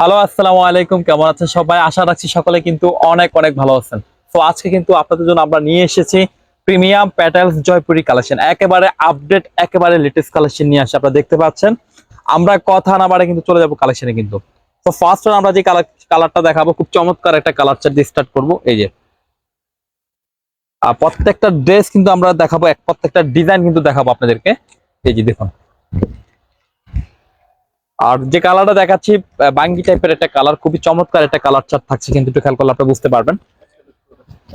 Hello, আসসালামু আলাইকুম। কেমন আছেন সবাই? আশা রাখছি সকলে কিন্তু অনেক অনেক ভালো আছেন। তো আজকে কিন্তু আপনাদের জন্য আমরা নিয়ে এসেছি প্রিমিয়াম প্যাটেলস জয়পুরি কালেকশন। একেবারে আপডেট একেবারে লেটেস্ট কালেকশন নিয়ে আসে আপনারা দেখতে পাচ্ছেন। আমরা কথা না বাড়ে কিন্তু চলে যাব কালেকশনে কিন্তু। তো ফার্স্ট আমরা যে কালার কালারটা দেখাবো, খুব চমৎকার একটা কালার চার্ট দিয়ে স্টার্ট করব। এই যে। আর প্রত্যেকটা ড্রেস কিন্তু আমরা দেখাবো প্রত্যেকটা ডিজাইন কিন্তু দেখাবো আপনাদেরকে। এই যে দেখুন। আর যে কালারটা দেখাচ্ছি বাঙ্গি টাইপের একটা কালার, খুবই চমৎকার একটা কালার চার্ট থাকছে, কিন্তু একটু খেয়াল করলে আপনি বুঝতে পারবেন।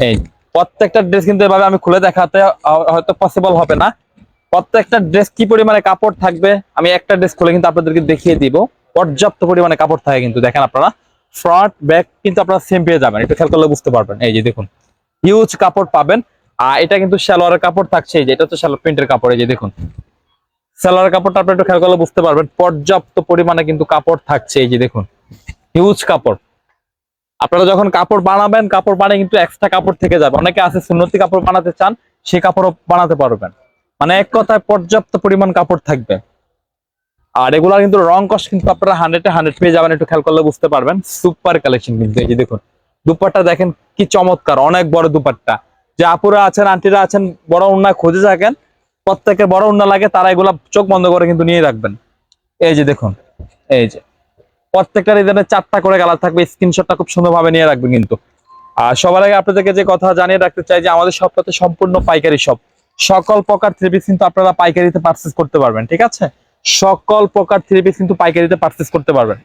এই প্রত্যেকটা ড্রেস কিন্তু এভাবে আমি খুলে দেখাতে হয়তো পসিবল হবে না। প্রত্যেকটা ড্রেস কি পরিমাণে কাপড় থাকবে, আমি একটা ড্রেস খুলে কিন্তু আপনাদেরকে দেখিয়ে দিব। পর্যাপ্ত পরিমাণে কাপড় থাকে কিন্তু, দেখেন আপনারা। ফ্রন্ট ব্যাক কিন্তু আপনারা সেম পেয়ে যাবেন, একটু খেয়াল করলে বুঝতে পারবেন। এই যে দেখুন হিউজ কাপড় পাবেন। আর এটা কিন্তু সালোয়ারের কাপড় থাকছে, এই যে, এটা তো সালোয়ার প্রিন্টের কাপড়, এই যে দেখুন। সালোয়ার কাপড়টা আপনি একটু খেয়াল করলে বুঝতে পারবেন, পর্যাপ্ত পরিমাণে কিন্তু কাপড় থাকছে, এই যে দেখুন হিউজ কাপড়। আপনারা যখন কাপড় বানাবেন, কাপড় বানিয়ে কিন্তু এক্সট্রা কাপড় থেকে যাবে। অনেকে আছে সুন্নতি কাপড় বানাতে চান সেই কাপড়ও বানাতে পারবেন। মানে এক কথায় পর্যাপ্ত পরিমাণ কাপড় থাকবে। আর এগুলা কিন্তু রং কস্ট কিন্তু আপনারা হান্ড্রেডে হান্ড্রেড পেয়ে যাবেন, একটু খেয়াল করলে বুঝতে পারবেন। সুপার কালেকশন কিন্তু, এই যে দেখুন, দুপাট্টা দেখেন কি চমৎকার, অনেক বড় দুপাট্টা। যে আপুরা আছেন আন্টিরা আছেন, বড় উন্না খুঁজে থাকেন প্রত্যেকের বড় উন্না লাগে, তারা এগুলা চোখ বন্ধ করে কিন্তু নিয়ে রাখবেন। এই যে দেখুন, এই যে। প্রত্যেকটা রিজনের চারটা করে কালার থাকবে, স্ক্রিনশটটা খুব সুন্দরভাবে নিয়ে রাখবেন কিন্তু। আর সবার আগে আপনাদেরকে যে কথা জানিয়ে রাখতে চাই যে, আমাদের সবটাতে সম্পূর্ণ পাইকারি শপ সকল প্রকার থ্রি পিস কিন্তু আপনারা পাইকারিতে পারচেস করতে পারবেন, ঠিক আছে? সকল প্রকার থ্রি পিস কিন্তু পাইকারিতে পারচেস করতে পারবেন।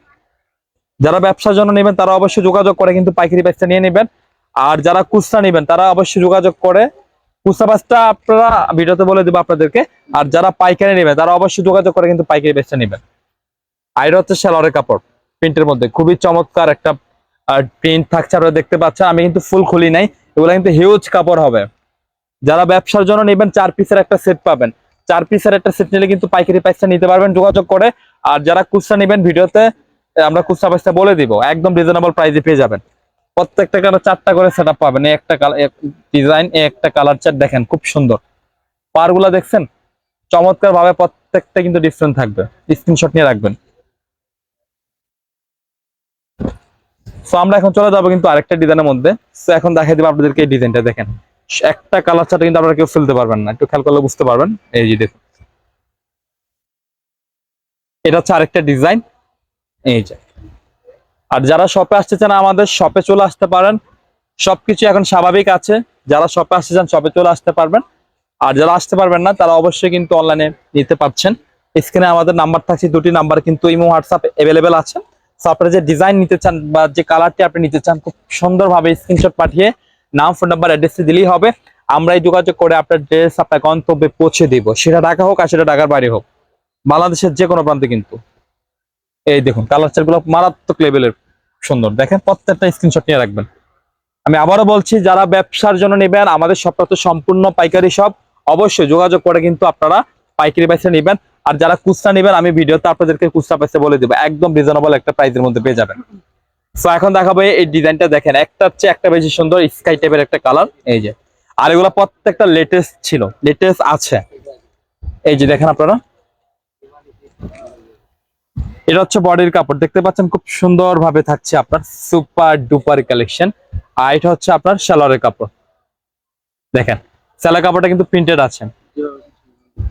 যারা ব্যবসার জন্য নেবেন, তারা অবশ্যই যোগাযোগ করে কিন্তু পাইকারি প্রাইসটা নিয়ে নেবেন। আর যারা খুচরা নেবেন, তারা অবশ্যই যোগাযোগ করে খুচরা প্রাইসটা আপনারা ভিডিওতে বলে দেবো আপনাদেরকে। আর যারা পাইকারি নেবেন, তারা অবশ্যই যোগাযোগ করে কিন্তু পাইকারি প্রাইসটা নেবেন। আর হচ্ছে সালোয়ারের কাপড়, প্রিন্টের মধ্যে। খুবই চমৎকার একটা প্রিন্ট থাকছে, আপনারা দেখতে পাচ্ছেন। আমি কিন্তু ফুল খুলি নাই, এগুলো কিন্তু হিউজ কাপড় হবে। যারা ব্যবসার জন্য নেবেন, চার পিসের একটা সেট পাবেন। চার পিসের একটা সেট নিলে কিন্তু পাইকারি প্রাইসটা নিতে পারবেন যোগাযোগ করে। আর যারা খুচরা নেবেন, ভিডিওতে আমরা খুচরা প্রাইসটা বলে দিব। একদম রিজনেবল প্রাইসে পেয়ে যাবেন। প্রত্যেকটা কালার চারটা করে সেট পাবেন। একটা কালার ডিজাইন একটা কালার চার্ট দেখেন, খুব সুন্দর। পারগুলা দেখছেন? চমৎকার ভাবে প্রত্যেকটা কিন্তু ডিফারেন্ট থাকবে। স্ক্রিনশট নিয়ে রাখবেন। সো আমরা এখন চলে যাব কিন্তু আরেকটা ডিজাইনের মধ্যে। সো এখন দেখাই দিব আপনাদেরকে এই ডিজাইনটা দেখেন। একটা কালার চার্ট কিন্তু আপনারা কেউ ফেলতে পারবেন না। একটু খেয়াল করলে বুঝতে পারবেন। এই যে দেখুন। এটা হচ্ছে আরেকটা ডিজাইন এই যে। আর যারা শপে আসতে চান, আমাদের শপে চলে আসতে পারেন। সবকিছু এখন স্বাভাবিক আছে। যারা শপে আসতে চান শপে চলে আসতে পারবেন। আর যারা আসতে পারবেন না, তারা অবশ্যই কিন্তু অনলাইনে নিতে পারছেন। স্ক্রিনে আমাদের নাম্বার থাকছে, দুটি নাম্বার কিন্তু ইমো হোয়াটসঅ্যাপ অ্যাভেলেবেল আছে। So, আপনারা যে ডিজাইন নিতে চান বা যে কালারটি আপনি নিতে চান, খুব সুন্দরভাবে স্ক্রিনশট পাঠিয়ে নাম ফোন নাম্বার অ্যাড্রেসটি দিলেই হবে। আমরাই যোগাযোগ করে আপনার ড্রেস আপনার গন্তব্যে পৌঁছে দিব। সেটা ঢাকা হোক আর সেটা ঢাকার বাইরে হোক। বাংলাদেশের যে কোনো প্রান্তে কিন্তু। এই দেখুন কালারগুলো মারাত্মক লেভেলের সুন্দর। দেখেন, প্রত্যেকটা স্ক্রিনশট নিয়ে রাখবেন। আমি আবারও বলছি, যারা ব্যবসার জন্য নেবেন, আমাদের সবটা তো সম্পূর্ণ পাইকারি সব, অবশ্যই যোগাযোগ করে কিন্তু আপনারা পাইকারি পয়সা নেবেন। আর যারা কুচরা নেবেন, আমি ভিডিওতে আপনাদেরকে কুচরা পয়সা বলে দেবো, একদম রিজনেবল একটা প্রাইসের মধ্যে পেয়ে যাবেন। তো এখন দেখাবো এই ডিজাইনটা দেখেন একটা হচ্ছে একটা বেশি সুন্দর স্কাই টাইপের একটা কালার এই যে। আর এগুলো প্রত্যেকটা লেটেস্ট ছিল লেটেস্ট আছে। এই যে দেখেন আপনারা। এটা হচ্ছে বডির কাপড়। দেখতে পাচ্ছেন খুব সুন্দর ভাবে থাকছে আপনার সুপার ডুপার কালেকশন। আর এটা হচ্ছে আপনার সালোয়ারের কাপড়। দেখেন সালোয়ার কাপড়টা কিন্তু প্রিন্টেড আছে।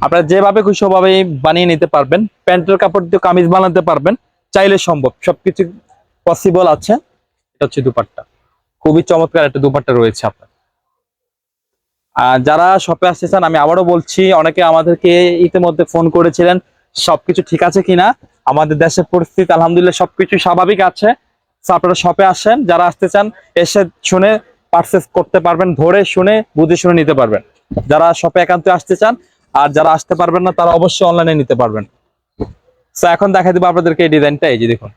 আপনারা যেভাবে খুশি ভাবে বানিয়ে নিতে পারবেন। প্যান্টের কাপড় দিয়ে কামিজ বানাতে পারবেন। চাইলে সম্ভব, সবকিছু পসিবল আছে। এটা হচ্ছে দুপাট্টা। খুবই চমৎকার একটা দুপাট্টা রয়েছে আপনার। আর যারা শপে আসতে চান, আমি আবারও বলছি, অনেকে আমাদেরকে ইতিমধ্যে ফোন করেছিলেন, সবকিছু ঠিক আছে কিনা? আমাদের দেশের পরিস্থিতি, আলহামদুলিল্লাহ সবকিছু স্বাভাবিক আছে। আপনারা শপে আসেন, যারা আসতে চান, এসে শুনে পারচেস করতে পারবেন, ধরে শুনে, বুঝে শুনে নিতে পারবেন। যারা শপে একান্ত আসতে চান, আর যারা আসতে পারবেন না, তারা অবশ্যই অনলাইনে নিতে পারবেন। এখন দেখা দিব আপনাদেরকে এই ডিজাইনটা এই যে দেখুন।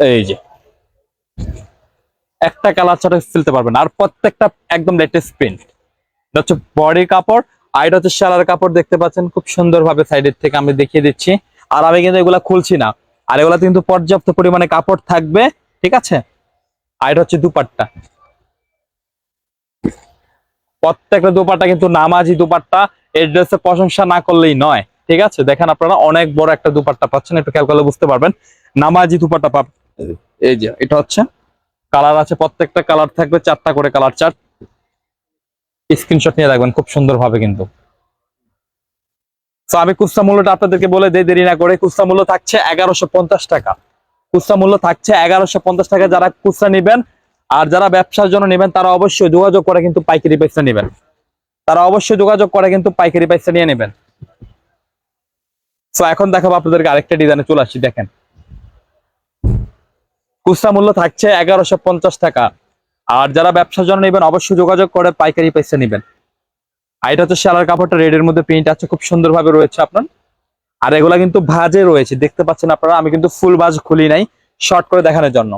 এই যে। একটা কালার ছাড়া ফেলতে পারবেন, আর প্রত্যেকটা একদম লেটেস্ট প্রিন্ট হচ্ছে বডি কাপড়, আর এটা হচ্ছে শালার কাপড় দেখতে পাচ্ছেন, খুব সুন্দরভাবে সাইডের থেকে আমি দেখিয়ে দিচ্ছি। আর আমি কিন্তু এগুলা খুলছি না। আর এগুলা কিন্তু পর্যাপ্ত পরিমাণে কাপড় থাকবে, ঠিক আছে? আর এটা হচ্ছে দুপাট্টা। প্রত্যেকটা দুপাট্টা কিন্তু নামাজি দুপাট্টা, এই ড্রেসের প্রশংসা না করলেই নয়, ঠিক আছে? দেখেন আপনারা, অনেক বড় একটা দুপাট্টা পাচ্ছেন, একটু খেয়াল করলে বুঝতে পারবেন। নামাজি দুপাট্টা পাবেন। এই যে, এটা হচ্ছে, কালার আছে, প্রত্যেকটা কালার থাকবে, চারটা করে কালার চার্ট। স্ক্রিনশট নিয়ে রাখবেন খুব সুন্দর ভাবে কিন্তু। তো আমি কুস্তা মূল্যটা আপনাদেরকে বলে দেই, দেরি না করে। কুস্তা মূল্য থাকছে এগারোশো পঞ্চাশ টাকা। কুস্তা মূল্য থাকছে এগারোশো পঞ্চাশ টাকা যারা কুস্তা নেবেন, আর যারা ব্যবসার জন্য নেবেন, তারা অবশ্যই যোগাযোগ করে কিন্তু পাইকারি পয়সা নেবেন। তারা অবশ্যই যোগাযোগ করে কিন্তু পাইকারি পয়সা নিয়ে নেবেন। তো এখন দেখাবো আপনাদেরকে আরেকটা ডিজাইনে চলে আসছি, দেখেন। কুস্তা মূল্য থাকছে এগারোশো পঞ্চাশ টাকা। আর যারা ব্যবসার জন্য নেবেন, অবশ্যই যোগাযোগ করে পাইকারি পয়সা নেবেন। আর এটা হচ্ছে শালার কাপড়টা রেডের মধ্যে প্রিন্ট আছে, খুব সুন্দরভাবে রয়েছে আপনার। আর এগুলা কিন্তু ভাজে রয়েছে, দেখতে পাচ্ছেন আপনারা, আমি কিন্তু ফুল ভাজ খুলি নাই শর্ট করে দেখানোর জন্য।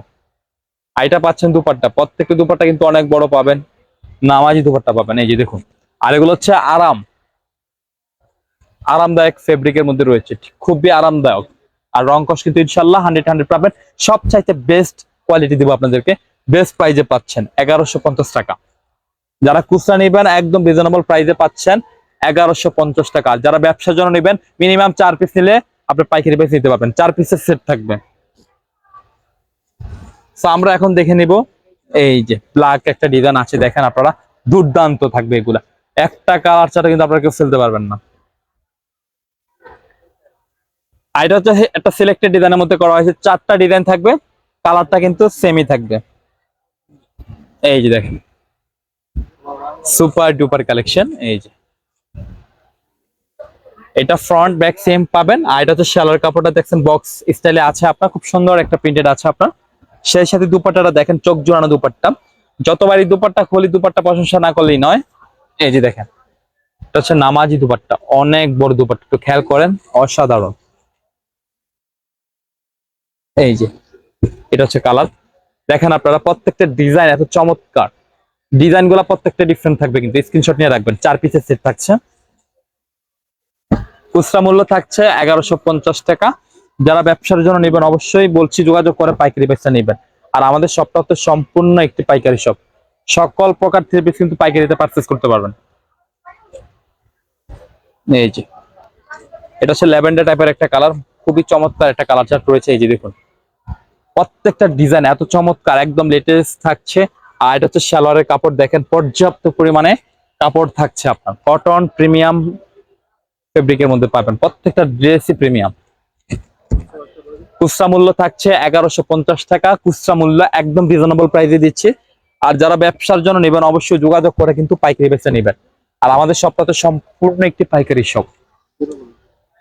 আর এটা পাচ্ছেন দুপাট্টা, প্রত্যেকটা দুপাট্টা কিন্তু অনেক বড় পাবেন, নামাজি দুপাট্টা পাবেন, এই যে দেখুন। আর এগুলো হচ্ছে আরাম, আরামদায়ক ফেব্রিকের মধ্যে রয়েছে খুবই আরামদায়ক। আর রং কস কিন্তু ইনশাল্লাহ হান্ড্রেড হান্ড্রেড পাবেন। সব চাইতে বেস্ট কোয়ালিটি দিব আপনাদেরকে বেস্ট প্রাইজে পাচ্ছেন এগারোশো পঞ্চাশ টাকা। যারা খুচরা নেবেন, একদম রিজনেবল প্রাইজে পাচ্ছেন এগারোশো পঞ্চাশ টাকা। যারা ব্যবসার জন্য নেবেন মিনিমাম চার পিস নিলে আপনি পাইকারি প্রাইস নিতে পারবেন। চার পিসের সেট থাকবে। তো আমরা এখন দেখে নিব, এই যে ব্ল্যাক একটা ডিজাইন আছে, দেখেন আপনারা, দুর্দান্ত থাকবে এগুলা। একটা কালার ছাড়া কিন্তু আপনারা কেউ ফেলতে পারবেন না। এটা হচ্ছে, একটা সিলেক্টেড ডিজাইনের মধ্যে করা হয়েছে, চারটা ডিজাইন থাকবে কালারটা কিন্তু সেমই থাকবে। এই যে দেখেন। সুপার ডুপার কালেকশন এই যে। এটা ফ্রন্ট ব্যাক সেম পাবেন। আর এটা হচ্ছে শালার কাপড়টা দেখছেন বক্স স্টাইলে আছে আপনার। খুব সুন্দর একটা প্রিন্টেড আছে আপনার। সেই সাথে দুপাট্টাটা দেখেন, চোখ জোড়ানো দুপাট্টা। যতবারই দুপাট্টা খুলি, দুপাট্টা প্রশংসা না করলেই নয়। এই যে দেখেন, এটা হচ্ছে নামাজি দুপাট্টা। অনেক বড় দুপাট্টা, একটু খেয়াল করেন, অসাধারণ। এই যে, এটা হচ্ছে কালার দেখেন আপনারা, প্রত্যেকটা ডিজাইন এত চমৎকার। ডিজাইনগুলা প্রত্যেকটা ডিফারেন্ট থাকবে কিন্তু স্ক্রিনশট নিয়ে রাখবেন। চার পিসের সেট থাকছে। খুচরা মূল্য থাকছে এগারোশো টাকা। যারা ব্যবসার জন্য নেবেন, অবশ্যই বলছি, যোগাযোগ করে পাইকারি ব্যবসা নেবেন। আর আমাদের শপটা হচ্ছে সম্পূর্ণ একটি পাইকারি শপ সকল প্রকার থ্রি পিস কিন্তু পাইকারিতে পারচেস করতে পারবেন। এই যে, এটা হচ্ছে ল্যাভেন্ডার টাইপের একটা কালার খুবই চমৎকার একটা কালার চার্ট রয়েছে, এই যে দেখুন। প্রত্যেকটা ডিজাইন এত চমৎকার, একদম লেটেস্ট থাকছে। আর এটা হচ্ছে সালোয়ারের কাপড়, দেখেন পর্যাপ্ত পরিমাণে কাপড় থাকছে আপনার। কটন প্রিমিয়াম ফেব্রিকের মধ্যে পাবেন। প্রত্যেকটা ড্রেসই প্রিমিয়াম খুচরা মূল্য থাকছে এগারোশো পঞ্চাশ টাকা। খুচরা মূল্য একদম রিজনেবল প্রাইসে দিচ্ছি। আর যারা ব্যবসার জন্য নেবেন, অবশ্যই যোগাযোগ করে কিন্তু পাইকারি বেচে নেবেন। আর আমাদের তো সম্পূর্ণ একটি পাইকারি শপ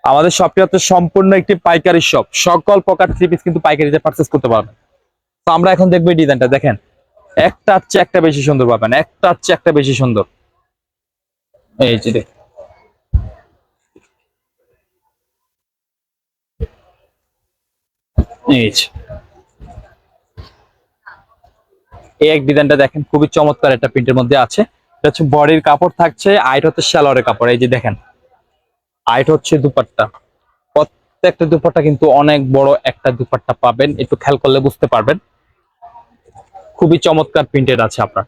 আমাদের শপটি হচ্ছে সম্পূর্ণ একটি পাইকারি শপ সকল প্রকার থ্রি পিস কিন্তু পাইকারিতে পারচেস করতে পারবেন। তো আমরা এখন দেখব এই ডিজাইনটা দেখেন, একটা চেয়ে একটা বেশি সুন্দর পাবেন, একটা হচ্ছে একটা বেশি সুন্দর। এই যে এই এক ডিজাইনটা দেখেন, খুবই চমৎকার একটা প্রিন্টের মধ্যে আছে। হচ্ছে বডির কাপড় থাকছে আইট হচ্ছে সালোয়ারের কাপড়। এই যে দেখেন। আইট হচ্ছে দুপাট্টা। প্রত্যেকটা দুপাট্টা কিন্তু অনেক বড় একটা দুপাট্টা পাবেন, একটু খেয়াল করলে বুঝতে পারবেন। খুবই চমৎকার প্রিন্টেড আছে আপনার।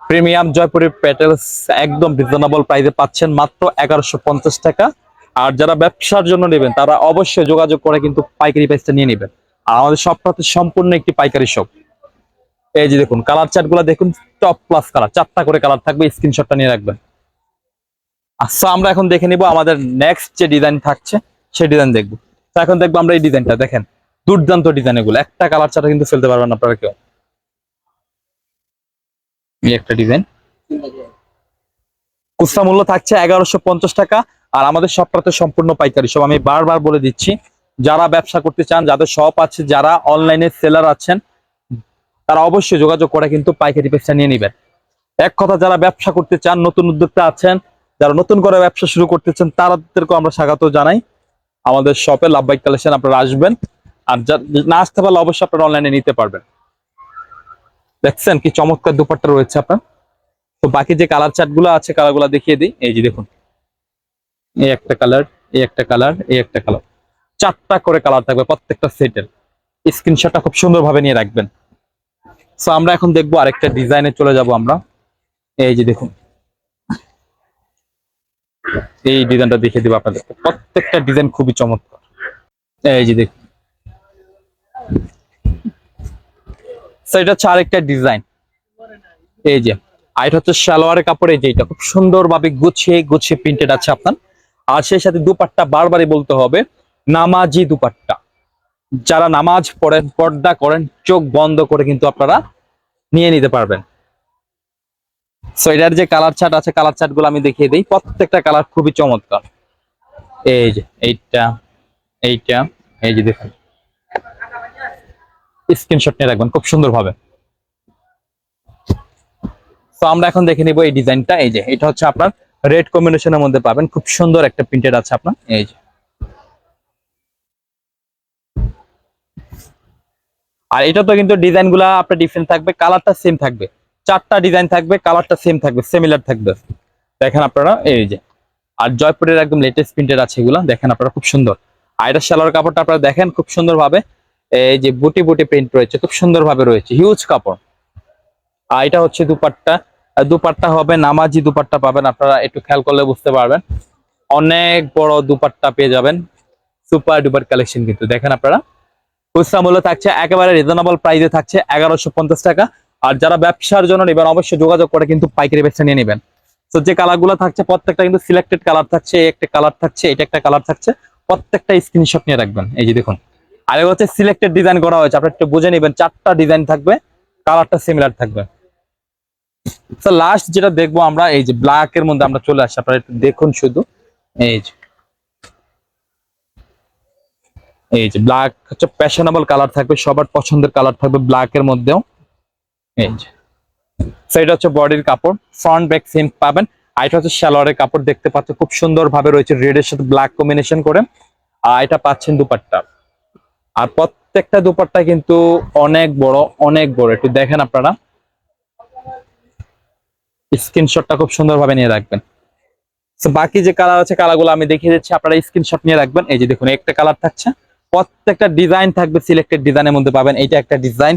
প্রিমিয়াম জয়পুরের প্যাটেলস একদম রিজনেবল প্রাইসে পাচ্ছেন, মাত্র এগারোশো টাকা। আর যারা ব্যবসার জন্য নেবেন, তারা অবশ্যই যোগাযোগ করে কিন্তু পাইকারি প্রাইসটা নিয়ে নেবেন। আর আমাদের শপটা হচ্ছে সম্পূর্ণ একটি পাইকারি শপ এই যে দেখুন কালার চার্টগুলা দেখুন টপ ক্লাস কালার চারটা করে কালার থাকবে স্ক্রিনশটটা নিয়ে রাখবেন। আচ্ছা আমরা এখন দেখে নিব আমাদের নেক্সট যে ডিজাইন থাকছে সেই ডিজাইন দেখব। এখন দেখব আমরা এই ডিজাইনটা দেখেন, দুর্দান্ত ডিজাইন এগুলো। একটা কালার ছাড়া কিন্তু ফেলতে পারবেন আপনারা কেউ। একটা ডিজাইন খুচরা মূল্য থাকছে এগারোশো টাকা, আর আমাদের সবটাতে সম্পূর্ণ পাইকারি। সব আমি বারবার বলে দিচ্ছি, যারা ব্যবসা করতে চান, যাদের শপ আছে, যারা অনলাইনে সেলার আছেন, তারা অবশ্যই যোগাযোগ করে কিন্তু পাইকারি পেশা নিয়ে নেবেন। এক কথা, যারা ব্যবসা করতে চান, নতুন উদ্যোক্তা আছেন যারা নতুন করে ব্যবসা শুরু করতেছেন, তাদেরকেও আমরা স্বাগত জানাই। আমাদের শপে লাভবাইক কালেকশন আপনারা আসবেন। আর না আসতে পারলে অবশ্যই আপনারা অনলাইনে নিতে পারবেন। দেখছেন কি চমৎকার দুপাট্টা রয়েছে আপনার? তো বাকি যে কালার চার্টগুলো আছে কালারগুলো দেখিয়ে দিই। এই যে দেখুন, এই একটা কালার এই একটা কালার এই একটা কালার চারটা করে কালার থাকবে প্রত্যেকটা সেটের স্ক্রিনশটটা খুব সুন্দরভাবে নিয়ে রাখবেন। সো আমরা এখন দেখব আরেকটা ডিজাইনে চলে যাব আমরা। এই যে দেখুন এই ডিজাইনটা দেখিয়ে দিব আপনাদের। প্রত্যেকটা ডিজাইন খুবই চমৎকার। এই যে দেখুন। এটা হচ্ছে আরেকটা ডিজাইন। এই যে, আর এটা হচ্ছে সালোয়ারের কাপড়, এই যে এটা খুব সুন্দরভাবে গুছিয়ে গুছিয়ে প্রিন্টেড আছে আপনার। আর সেই সাথে দুপাট্টা বারবারই বলতে হবে, নামাজি দুপাট্টা। যারা নামাজ পড়েন, পর্দা করেন, চোখ বন্ধ করে কিন্তু আপনারা নিয়ে নিতে পারবেন। সো এটার যে কালার চার্ট আছে কালার চার্টগুলো আমি দেখিয়ে দিই। প্রত্যেকটা কালার খুবই চমৎকার। এই যে, এইটা এইটা, এই যে দেখুন। স্ক্রিনশট নিয়ে রাখবেন, খুব সুন্দর ভাবে তো আমরা এখন দেখে নিব এই ডিজাইনটা। এই যে, এটা হচ্ছে আপনার রেড কম্বিনেশনের মধ্যে পাবেন। খুব সুন্দর একটা প্রিন্টেড আছে আপনার। এই যে। আর এটা তো কিন্তু ডিজাইনগুলা আপনার ডিফারেন্ট থাকবে কালারটা সেম থাকবে। চারটা ডিজাইন থাকবে কালারটা সেম থাকবে সিমিলার থাকবে। দেখেন আপনারা, এই যে, আর জয়পুরের একদম লেটেস্ট প্রিন্টেড আছে এগুলা, দেখেন আপনারা, খুব সুন্দর। এটা সালোয়ার কাপড়টা আপনারা দেখেন, খুব সুন্দর ভাবে এই যে বুটি বুটি প্রিন্ট রয়েছে, খুব সুন্দর ভাবে রয়েছে হিউজ কাপড়। আর এটা হচ্ছে দুপাট্টা দুপাট্টা হবে নামাজি দুপাট্টা পাবেন, আপনারা একটু খেয়াল করলে বুঝতে পারবেন। অনেক বড় দুপাট্টা পেয়ে যাবেন সুপার ডুপার কালেকশন কিন্তু। দেখেন আপনারা, খুচরা মূল্য থাকছে একেবারে রিজনেবল প্রাইসে থাকছে এগারোশো টাকা। আর যারা ব্যবসার জন্য নেবেন, অবশ্যই যোগাযোগ করে কিন্তু পাইকারি ব্যবসা নিয়ে নেবেন। তো যে কালারগুলো থাকছে, প্রত্যেকটা কিন্তু সিলেক্টেড কালার থাকছে, এই একটা কালার থাকছে, এটা একটা কালার থাকছে, প্রত্যেকটা স্ক্রিনশট নিয়ে রাখবেন। এই যে দেখুন, আর হচ্ছে সিলেক্টেড ডিজাইন করা হয়েছে, আপনারা একটু বুঝে নেবেন, চারটা ডিজাইন থাকবে কালারটা সিমিলার থাকবে। তো লাস্ট যেটা দেখব আমরা, এই যে ব্ল্যাক এর মধ্যে আমরা চলে আসি, আপনারা একটু দেখুন শুধু। এই যে এই যে ব্ল্যাক হচ্ছে প্যাশনেবল কালার থাকবে, সবার পছন্দের কালার থাকবে ব্ল্যাক এর মধ্যেও। এটা বডির কাপড় পাবেন। আর এটা হচ্ছে সালোয়ারের কাপড়, দেখতে পাচ্ছেন খুব সুন্দর ভাবে রয়েছে রেড এর সাথে ব্ল্যাক কম্বিনেশন করে। আর এটা পাচ্ছেন দুপাট্টা। আর প্রত্যেকটা দুপাট্টা কিন্তু অনেক বড় অনেক বড়। একটু দেখেন আপনারা। খুব নিয়ে রাখবেন। বাকি যে কালার আছে কালারগুলো আমি দেখিয়ে দিচ্ছি। আপনারা স্ক্রিনশট নিয়ে রাখবেন। এই যে দেখুন, একটা কালার থাকছে। প্রত্যেকটা ডিজাইন থাকবে সিলেক্টেড ডিজাইনের মধ্যে পাবেন। এইটা একটা ডিজাইন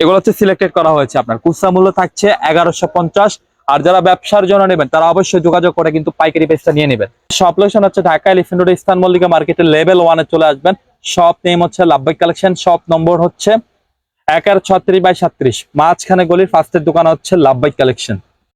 এগুলো হচ্ছে সিলেক্টেড করা হয়েছে আপনার। খুচরা মূল্য থাকছে এগারোশো পঞ্চাশ। আর যারা ব্যবসার জন্য নেবেন, তারা অবশ্যই যোগাযোগ করে কিন্তু পাইকারি পেজটা নিয়ে নেবেন। সব লোকেশন হচ্ছে ঢাকা এলিফেন্ট রোড ইস্তান মল্লিকা মার্কেটের লেভেল ওয়ানে চলে আসবেন। সব নেম হচ্ছে লাভবাই কালেকশন সব নম্বর হচ্ছে একের ছত্রিশ বাই সাত্রিশ। মাঝখানে গলির ফার্স্টের দোকান হচ্ছে লাভবাই কালেকশন